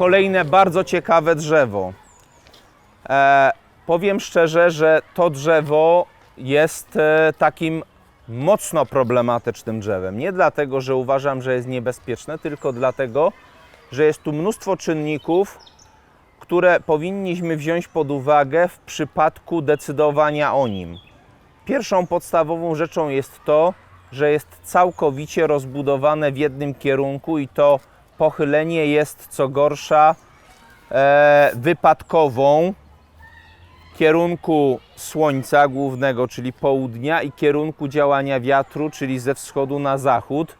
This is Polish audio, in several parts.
Kolejne bardzo ciekawe drzewo. E, powiem szczerze, że to drzewo jest e, takim mocno problematycznym drzewem. Nie dlatego, że uważam, że jest niebezpieczne, tylko dlatego, że jest tu mnóstwo czynników, które powinniśmy wziąć pod uwagę w przypadku decydowania o nim. Pierwszą podstawową rzeczą jest to, że jest całkowicie rozbudowane w jednym kierunku i to pochylenie jest co gorsza e, wypadkową kierunku słońca głównego, czyli południa i kierunku działania wiatru, czyli ze wschodu na zachód,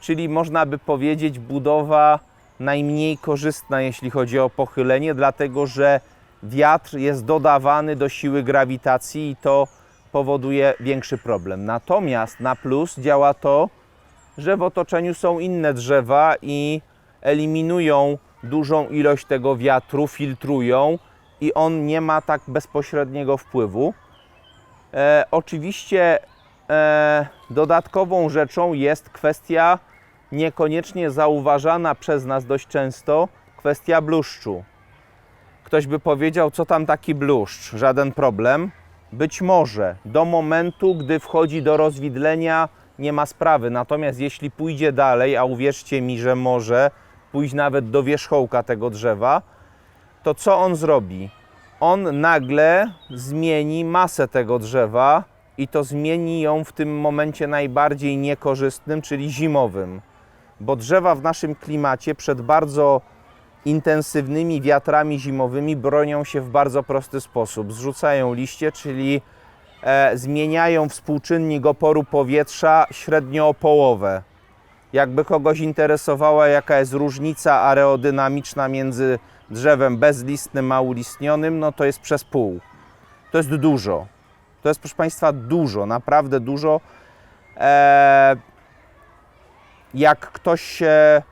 czyli można by powiedzieć budowa najmniej korzystna, jeśli chodzi o pochylenie, dlatego że wiatr jest dodawany do siły grawitacji i to powoduje większy problem. Natomiast na plus działa to, że w otoczeniu są inne drzewa i eliminują dużą ilość tego wiatru, filtrują i on nie ma tak bezpośredniego wpływu. E, oczywiście e, dodatkową rzeczą jest kwestia niekoniecznie zauważana przez nas dość często, kwestia bluszczu. Ktoś by powiedział, co tam taki bluszcz, żaden problem. Być może do momentu, gdy wchodzi do rozwidlenia, nie ma sprawy. Natomiast jeśli pójdzie dalej, a uwierzcie mi, że może pójść nawet do wierzchołka tego drzewa, to co on zrobi? On nagle zmieni masę tego drzewa i to zmieni ją w tym momencie najbardziej niekorzystnym, czyli zimowym. Bo drzewa w naszym klimacie przed bardzo intensywnymi wiatrami zimowymi bronią się w bardzo prosty sposób. Zrzucają liście, czyli e, zmieniają współczynnik oporu powietrza średnio o połowę. Jakby kogoś interesowała, jaka jest różnica aerodynamiczna między drzewem bezlistnym a ulistnionym, no to jest przez pół. To jest dużo. To jest, proszę Państwa, dużo, naprawdę dużo. E, jak ktoś się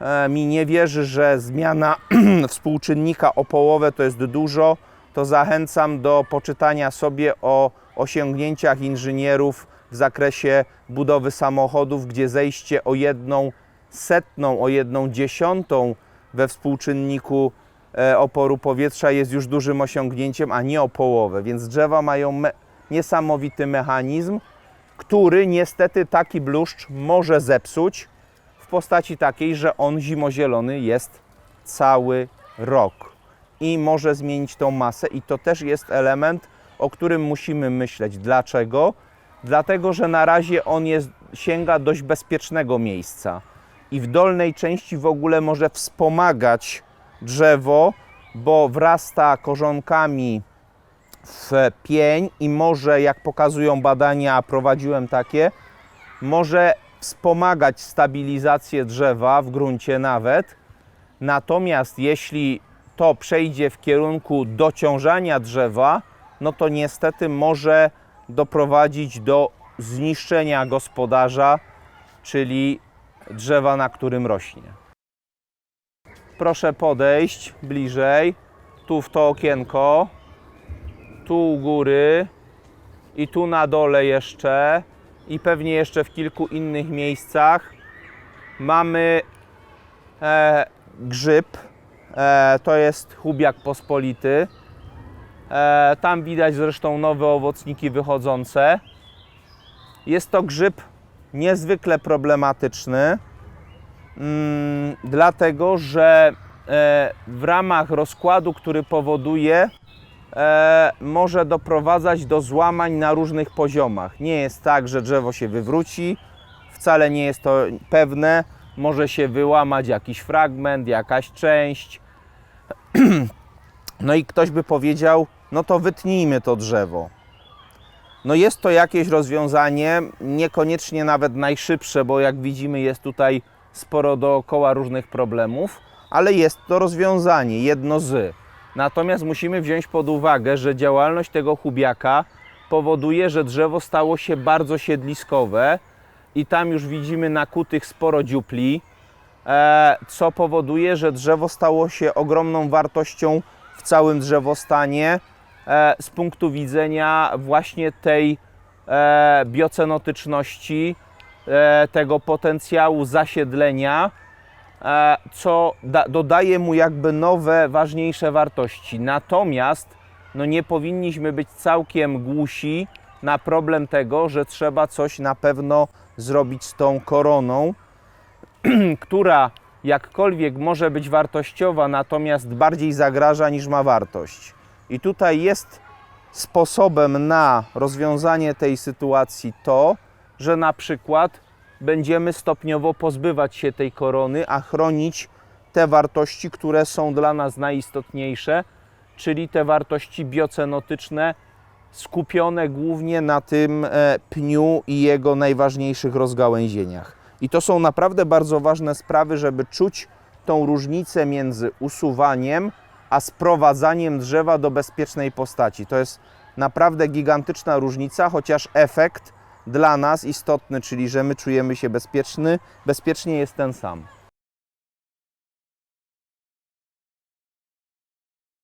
e, mi nie wierzy, że zmiana współczynnika o połowę to jest dużo, to zachęcam do poczytania sobie o osiągnięciach inżynierów w zakresie budowy samochodów, gdzie zejście o jedną setną, o jedną dziesiątą we współczynniku e, oporu powietrza jest już dużym osiągnięciem, a nie o połowę. Więc drzewa mają me niesamowity mechanizm, który niestety taki bluszcz może zepsuć w postaci takiej, że on zimozielony jest cały rok i może zmienić tą masę i to też jest element, o którym musimy myśleć. Dlaczego? Dlatego, że na razie on jest, sięga dość bezpiecznego miejsca i w dolnej części w ogóle może wspomagać drzewo, bo wrasta korzonkami w pień i może, jak pokazują badania, prowadziłem takie, może wspomagać stabilizację drzewa w gruncie nawet. Natomiast jeśli to przejdzie w kierunku dociążania drzewa, no to niestety może doprowadzić do zniszczenia gospodarza, czyli drzewa, na którym rośnie. Proszę podejść bliżej, tu w to okienko, tu u góry i tu na dole jeszcze i pewnie jeszcze w kilku innych miejscach mamy e, grzyb. E, to jest chubiak pospolity. E, tam widać zresztą nowe owocniki wychodzące. Jest to grzyb niezwykle problematyczny, mm, dlatego że e, w ramach rozkładu, który powoduje, e, może doprowadzać do złamań na różnych poziomach. Nie jest tak, że drzewo się wywróci, wcale nie jest to pewne. Może się wyłamać jakiś fragment, jakaś część. No i ktoś by powiedział, no to wytnijmy to drzewo. No jest to jakieś rozwiązanie, niekoniecznie nawet najszybsze, bo jak widzimy jest tutaj sporo dookoła różnych problemów, ale jest to rozwiązanie, jedno z. Natomiast musimy wziąć pod uwagę, że działalność tego chubiaka powoduje, że drzewo stało się bardzo siedliskowe i tam już widzimy nakutych sporo dziupli, e, co powoduje, że drzewo stało się ogromną wartością w całym drzewostanie e, z punktu widzenia właśnie tej e, biocenotyczności, e, tego potencjału zasiedlenia, co da, dodaje mu jakby nowe, ważniejsze wartości. Natomiast no nie powinniśmy być całkiem głusi na problem tego, że trzeba coś na pewno zrobić z tą koroną, która jakkolwiek może być wartościowa, natomiast bardziej zagraża niż ma wartość. I tutaj jest sposobem na rozwiązanie tej sytuacji to, że na przykład będziemy stopniowo pozbywać się tej korony, a chronić te wartości, które są dla nas najistotniejsze, czyli te wartości biocenotyczne skupione głównie na tym e, pniu i jego najważniejszych rozgałęzieniach. I to są naprawdę bardzo ważne sprawy, żeby czuć tą różnicę między usuwaniem a sprowadzaniem drzewa do bezpiecznej postaci. To jest naprawdę gigantyczna różnica, chociaż efekt dla nas istotny, czyli że my czujemy się bezpieczny, bezpiecznie jest ten sam.